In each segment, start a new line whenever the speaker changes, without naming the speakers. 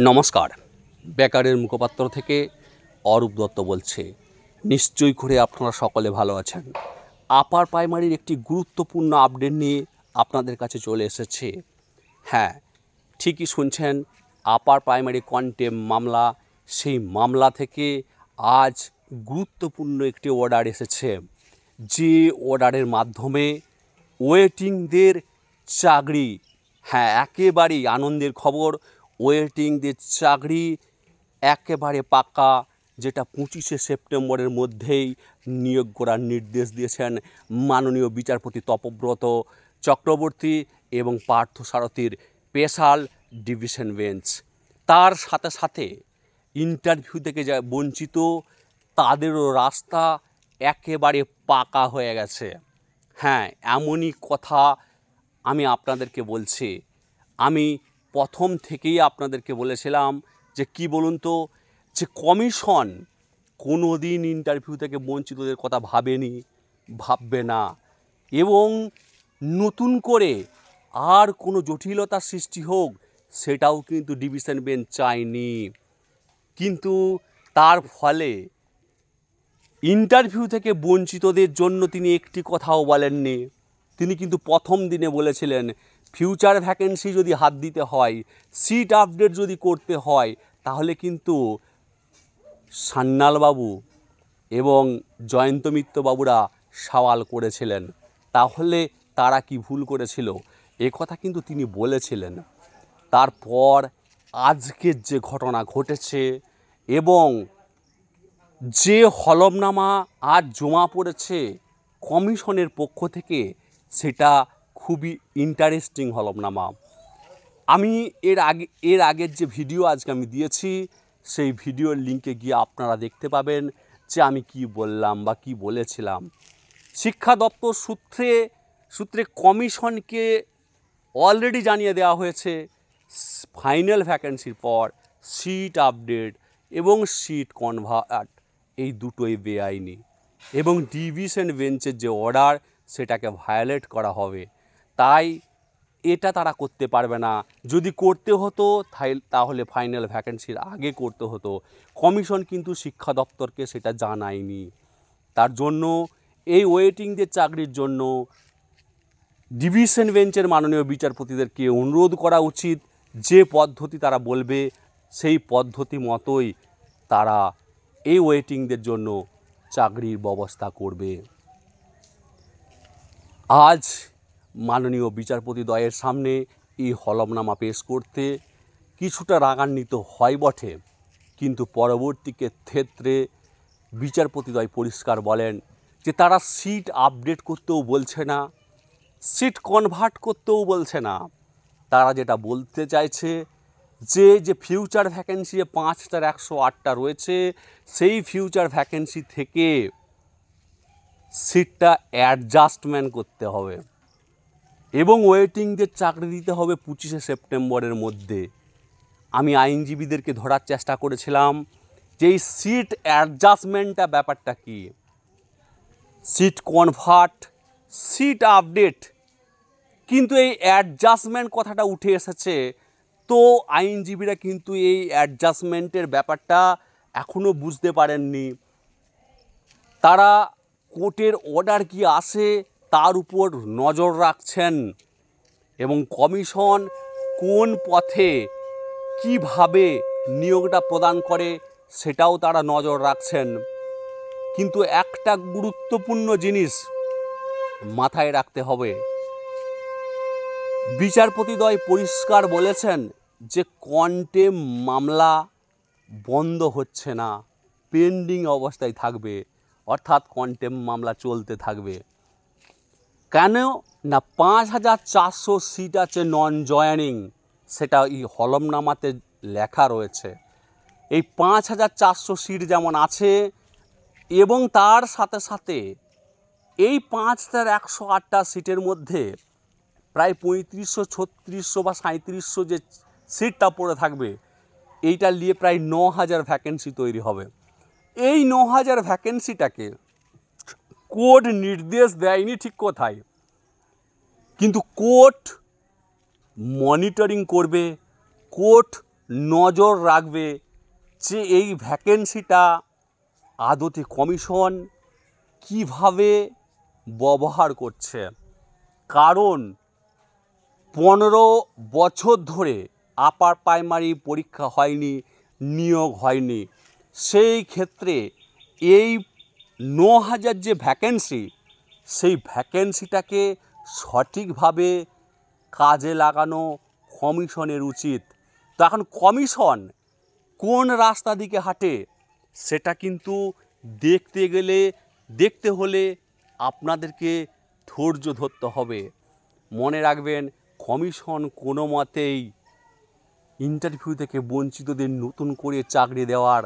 নমস্কার। বেকারের মুখপাত্র থেকে অরূপ দত্ত বলছে, নিশ্চয়ই করে আপনারা সকলে ভালো আছেন। আপার প্রাইমারির একটি গুরুত্বপূর্ণ আপডেট নিয়ে আপনাদের কাছে চলে এসেছে। হ্যাঁ ঠিকই শুনছেন, আপার প্রাইমারি কন্টেম মামলা, সেই মামলা থেকে আজ গুরুত্বপূর্ণ একটি অর্ডার এসেছে। যে অর্ডারের মাধ্যমে ওয়েটিংদের চাকরি হ্যাঁ একেবারেই আনন্দের খবর। ওয়েটিংদের চাকরি একেবারে পাকা যেটা পঁচিশে সেপ্টেম্বরের মধ্যেই নিয়োগ করার নির্দেশ দিয়েছেন মাননীয় বিচারপতি তপব্রত চক্রবর্তী এবং পার্থ সারথীর স্পেশাল ডিভিশন বেঞ্চ। তার সাথে সাথে ইন্টারভিউ থেকে যা বঞ্চিত, তাদেরও রাস্তা একেবারে পাকা হয়ে গেছে। হ্যাঁ এমনই কথা আমি আপনাদেরকে বলছি। আমি প্রথম থেকেই আপনাদেরকে বলেছিলাম যে কি বলুন তো, যে কমিশন কোনো দিন ইন্টারভিউ থেকে বঞ্চিতদের কথা ভাবেনি, ভাববে না। এবং নতুন করে আর কোনো জটিলতার সৃষ্টি হোক, সেটাও কিন্তু ডিভিশন বেঞ্চ চায়নি। কিন্তু তার ফলে ইন্টারভিউ থেকে বঞ্চিতদের জন্য তিনি একটি কথাও বলেননি। তিনি কিন্তু প্রথম দিনে বলেছিলেন ফিউচার ভ্যাকেন্সি যদি হাত দিতে হয় সিট আপডেট যদি করতে হয়, তাহলে কিন্তু সান্যালবাবু এবং জয়ন্ত মিত্র বাবুরা সওয়াল করেছিলেন। তাহলে তারা কি ভুল করেছিল? এ কথা কিন্তু তিনি বলেছিলেন। তারপর আজকের যে ঘটনা ঘটেছে এবং যে হলমনামা আজ জমা পড়েছে, কমিশনের পক্ষ থেকে সেটা খুবই ইন্টারেস্টিং হলফনামা। আমি এর আগে, এর আগের যে ভিডিও আজকে আমি দিয়েছি, সেই ভিডিওর লিঙ্কে গিয়ে আপনারা দেখতে পাবেন যে আমি কি বললাম বা কি বলেছিলাম। শিক্ষা দপ্তর সূত্রে সূত্রে কমিশনকে অলরেডি জানিয়ে দেওয়া হয়েছে ফাইনাল ভ্যাকেন্সির পর সিট আপডেট এবং সিট কনভার্ট এই দুটোই বেআইনি। এবং ডিভিশন বেঞ্চের যে অর্ডার সেটাকে ভায়োলেট করা হবে। তাই এটা তারা করতে পারবে না। যদি করতে হতো তাহলে ফাইনাল ভ্যাকেন্সির আগে করতে হতো। কমিশন কিন্তু শিক্ষা দপ্তরকে সেটা জানায়নি। তার জন্য এই ওয়েটিংদের চাকরির জন্য ডিভিশন বেঞ্চের মাননীয় বিচারপতিদেরকে অনুরোধ করা উচিত। যে পদ্ধতি তারা বলবে, সেই পদ্ধতি মতোই তারা এই ওয়েটিংদের জন্য চাকরির ব্যবস্থা করবে। আজ মাননীয় বিচারপতি দ্বয়ের সামনে এই হলফনামা পেশ করতে কিছুটা রাগান্বিত হয় বটে, কিন্তু পরবর্তী ক্ষেত্রে বিচারপতিদ্বয় পরিষ্কার বলেন যে তারা সিট আপডেট করতেও বলছে না, সিট কনভার্ট করতেও বলছে না। তারা যেটা বলতে চাইছে যে যে ফিউচার ভ্যাকেন্সি পাঁচটার একশো আটটা রয়েছে, সেই ফিউচার ভ্যাকেন্সি থেকে সিটটা অ্যাডজাস্টমেন্ট করতে হবে। এবং ওয়েটিংদের চাকরি দিতে হবে পঁচিশে সেপ্টেম্বরের মধ্যে, আমি আইনজীবীদেরকে ধরার চেষ্টা করেছিলাম যে এই সিট অ্যাডজাস্টমেন্টটা ব্যাপারটা কী? সিট কনভার্ট সিট আপডেট কিন্তু এই অ্যাডজাস্টমেন্ট কথাটা উঠে এসেছে, তো আইনজীবীরা কিন্তু এই অ্যাডজাস্টমেন্টের ব্যাপারটা এখনও বুঝতে পারেননি। তারা কোর্টের অর্ডার কি আসে তার উপর নজর রাখছেন এবং কমিশন কোন পথে কীভাবে নিয়োগটা প্রদান করে সেটাও তারা নজর রাখছেন। কিন্তু একটা গুরুত্বপূর্ণ জিনিস মাথায় রাখতে হবে। বিচারপতিদ্বয় পরিষ্কার বলেছেন যে কন্টেম মামলা বন্ধ হচ্ছে না, পেন্ডিং অবস্থায় থাকবে। অর্থাৎ কন্টেম মামলা চলতে থাকবে। কেন না পাঁচ হাজার চারশো সিট আছে নন জয়নিং সেটা এই হলমনামাতে লেখা রয়েছে। এই পাঁচ হাজার চারশো সিট যেমন আছে, এবং তার সাথে সাথে এই পাঁচ পাঁচটার একশো আটটা সিটের মধ্যে প্রায় পঁয়ত্রিশশো, ছত্রিশশো বা সাঁত্রিশশো যে সিটটা পড়ে থাকবে, এইটা নিয়ে প্রায় ন হাজার ভ্যাকেন্সি তৈরি হবে। এই ন হাজার ভ্যাকেন্সিটাকে কোর্ট নির্দেশ দেয়নি ঠিক কোথায়? কিন্তু কোর্ট মনিটরিং করবে কোর্ট নজর রাখবে যে এই ভ্যাকেন্সিটা আদতে কমিশন কীভাবে ব্যবহার করছে। কারণ পনেরো বছর ধরে আপার প্রাইমারি পরীক্ষা হয়নি, নিয়োগ হয়নি। সেই ক্ষেত্রে এই ন হাজার যে ভ্যাকেন্সি সেই ভ্যাকেন্সিটাকে সঠিকভাবে কাজে লাগানো কমিশনের উচিত। তো এখন কমিশন কোন রাস্তা দিকে হাঁটে, সেটা কিন্তু দেখতে গেলে, দেখতে হলে আপনাদেরকে ধৈর্য ধরতে হবে। মনে রাখবেন, কমিশন কোনো মতেই ইন্টারভিউ থেকে বঞ্চিতদের নতুন করে চাকরি দেওয়ার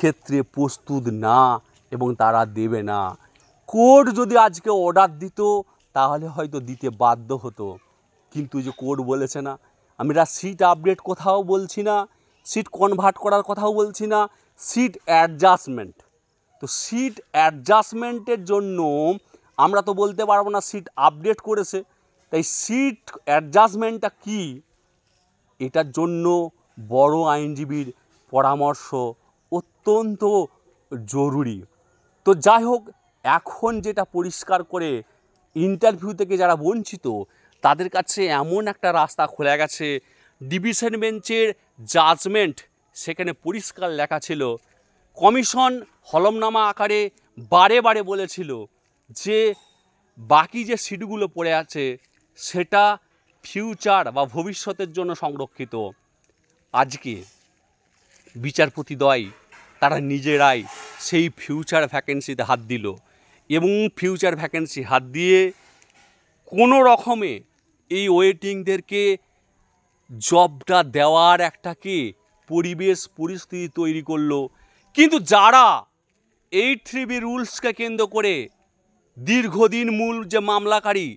ক্ষেত্রে প্রস্তুত না এবং তারা দেবে না। কোর্ট যদি আজকে অর্ডার দিত, তাহলে হয়তো দিতে বাধ্য হতো। কিন্তু যে কোর্ট বলেছে না, আমি এটা সিট আপডেট কোথাও বলছি না সিট কনভার্ট করার কথাও বলছি না সিট অ্যাডজাস্টমেন্ট তো সিট অ্যাডজাস্টমেন্টের জন্য আমরা তো বলতে পারব না সিট আপডেট করেছে। তাই সিট অ্যাডজাস্টমেন্টটা কী? এটার জন্য বড় আইনজীবীর পরামর্শ অত্যন্ত জরুরি। তো যাই হোক এখন যেটা পরিষ্কার করে ইন্টারভিউ থেকে যারা বঞ্চিত, তাদের কাছে এমন একটা রাস্তা খোলা গেছে ডিভিশন বেঞ্চের জাজমেন্ট সেখানে পরিষ্কার লেখা ছিল। কমিশন হলমনামা আকারে বারে বারে বলেছিল যে, বাকি যে সিটগুলো পড়ে আছে, সেটা ফিউচার বা ভবিষ্যতের জন্য সংরক্ষিত। আজকে বিচারপতি বিচারপতিদ্বয় তারা নিজেরাই সেই ফিউচার ভ্যাকেন্সিতে হাত দিল। এবং ফিউচার ভ্যাকেন্সি হাত দিয়ে কোনো রকমে এই ওয়েটিংদেরকে জবটা দেওয়ার একটা কি পরিবেশ, পরিস্থিতি তৈরি করল। কিন্তু যারা এইট থ্রি বি রুলসকে কেন্দ্র করে দীর্ঘদিন মূল যে মামলাকারী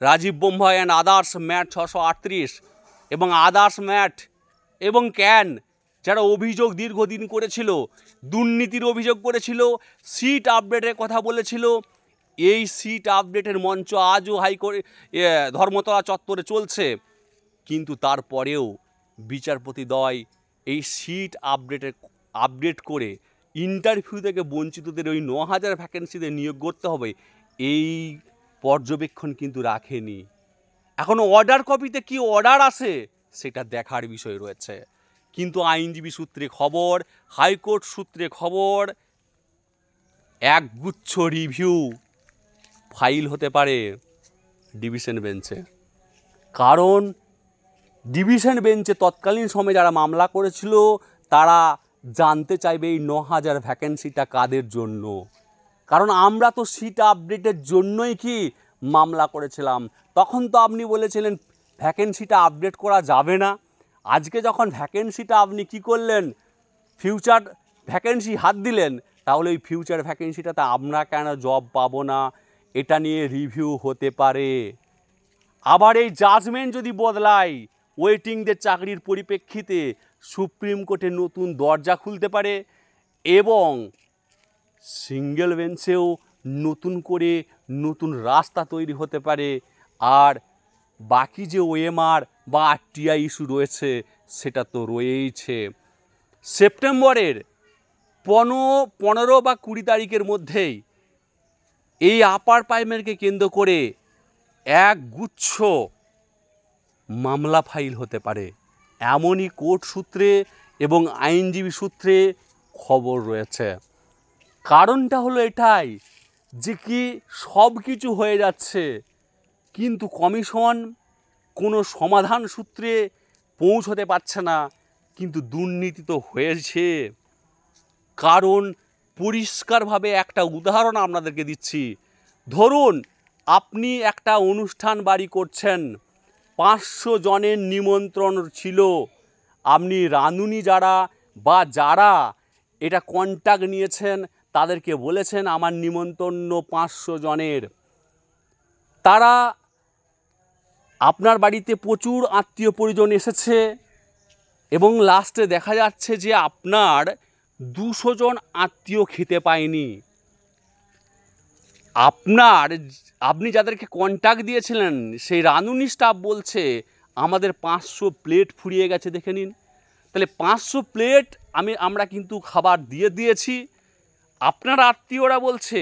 Rajib Bombai and others MAT ছশো আটত্রিশ এবং আদার্স ম্যাট এবং ক্যান যারা অভিযোগ দীর্ঘদিন করেছিল, দুর্নীতির অভিযোগ করেছিল সিট আপডেটের কথা বলেছিল, এই সিট আপডেটের মঞ্চ আজও হাইকোর্ট ধর্মতলা চত্বরে চলছে। কিন্তু তারপরেও বিচারপতিদ্বয় এই সিট আপডেটের আপডেট করে ইন্টারভিউ থেকে বঞ্চিতদের ওই ন হাজার ভ্যাকেন্সিতে নিয়োগ করতে হবে, এই পর্যবেক্ষণ কিন্তু রাখেনি। এখন অর্ডার কপিতে কি অর্ডার আসে, সেটা দেখার বিষয় রয়েছে। কিন্তু আইনজীবী সূত্রে খবর, হাইকোর্ট সূত্রে খবর একগুচ্ছ রিভিউ ফাইল হতে পারে ডিভিশন বেঞ্চে। কারণ ডিভিশন বেঞ্চে তৎকালীন সময়ে যারা মামলা করেছিল, তারা জানতে চাইবে এই ন হাজার ভ্যাকেন্সিটা কাদের জন্য? কারণ আমরা তো সিট আপডেটের জন্যই কি মামলা করেছিলাম? তখন তো আপনি বলেছিলেন ভ্যাকেন্সিটা আপডেট করা যাবে না। আজকে যখন ভ্যাকেন্সিটা আপনি কি করলেন? ফিউচার ভ্যাকেন্সি হাত দিলেন, তাহলে ওই ফিউচার ভ্যাকেন্সিটাতে আমরা কেন জব পাবো না? এটা নিয়ে রিভিউ হতে পারে। আবার এই জাজমেন্ট যদি বদলায় ওয়েটিংদের চাকরির পরিপ্রেক্ষিতে সুপ্রিম কোর্টে নতুন দরজা খুলতে পারে এবং সিঙ্গেল বেঞ্চেও নতুন করে নতুন রাস্তা তৈরি হতে পারে। আর বাকি যে ওএমআর বা আরটিআই ইস্যু রয়েছে, সেটা তো রয়েইছে। সেপ্টেম্বরের পনেরো পনেরো বা কুড়ি তারিখের মধ্যেই এই আপার প্রাইমারিকে কেন্দ্র করে এক গুচ্ছ মামলা ফাইল হতে পারে। এমনই কোর্ট সূত্রে এবং আইনজীবী সূত্রে খবর রয়েছে। কারণটা হলো এটাই যে কি সব কিছু হয়ে যাচ্ছে। কিন্তু কমিশন কোনো সমাধান সূত্রে পৌঁছতে পারছে না, কিন্তু দুর্নীতি তো হয়েছে। কারণ পরিষ্কারভাবে একটা উদাহরণ আপনাদেরকে দিচ্ছি। ধরুন, আপনি একটা অনুষ্ঠান বাড়ি করছেন, পাঁচশো জনের নিমন্ত্রণ ছিল। আপনি রাঁধুনি যারা বা যারা এটা কন্ট্যাক্ট নিয়েছেন, তাদেরকে বলেছেন আমার নিমন্ত্রণ পাঁচশো জনের। তারা আপনার বাড়িতে প্রচুর আত্মীয় পরিজন এসেছে এবং লাস্টে দেখা যাচ্ছে যে আপনার দুশো জন আত্মীয় খেতে পায়নি। আপনার আপনি যাদেরকে কন্ট্যাক্ট দিয়েছিলেন, সেই রাঁধুনি স্টাফ বলছে, আমাদের পাঁচশো প্লেট ফুরিয়ে গেছে, দেখে নিন। তাহলে পাঁচশো প্লেট আমি, আমরা কিন্তু খাবার দিয়ে দিয়েছি। আপনার আত্মীয়রা বলছে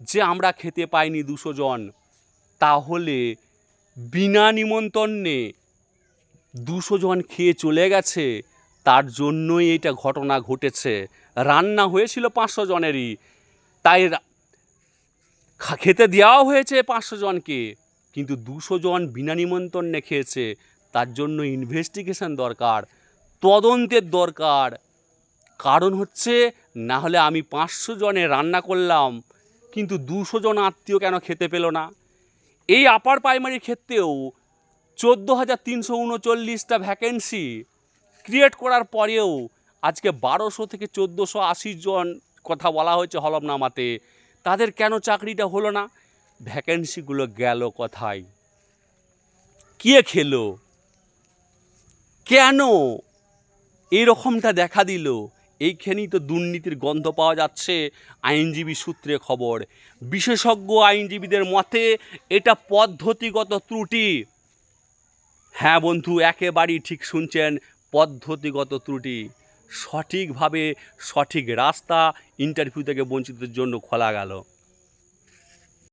যে, আমরা খেতে পাইনি দুশো জন। তাহলে বিনা নিমন্ত্রণে দুশো জন খেয়ে চলে গেছে, তার জন্যই এটা ঘটনা ঘটেছে। রান্না হয়েছিল পাঁচশো জনেরই, তাই খেতে দেওয়াও হয়েছে পাঁচশো জনকে, কিন্তু দুশো জন বিনা নিমন্ত্রণে খেয়েছে, তার জন্য ইনভেস্টিগেশন দরকার, তদন্তের দরকার। কারণ হচ্ছে না হলে আমি পাঁচশো জনে রান্না করলাম, কিন্তু দুশো জন আত্মীয় কেন খেতে পেল না? এই আপার প্রাইমারির ক্ষেত্রেও চোদ্দ হাজার তিনশো উনচল্লিশটা ভ্যাকেন্সি ক্রিয়েট করার পরেও আজকে বারোশো থেকে চোদ্দোশো আশি জন কথা বলা হয়েছে হলফনামাতে, তাদের কেন চাকরিটা হলো না? ভ্যাকেন্সিগুলো গেল কথায়? কে খেলো? কেন এরকমটা দেখা দিল? এইখানেই তো দুর্নীতির গন্ধ পাওয়া যাচ্ছে, আইনজীবী সূত্রে খবর। বিশেষজ্ঞ আইনজীবীদের মতে, এটা পদ্ধতিগত ত্রুটি। হ্যাঁ বন্ধু, একেবারেই ঠিক শুনছেন, পদ্ধতিগত ত্রুটি। সঠিকভাবে সঠিক রাস্তা ইন্টারভিউ থেকে বঞ্চিতদের জন্য খোলা গেল।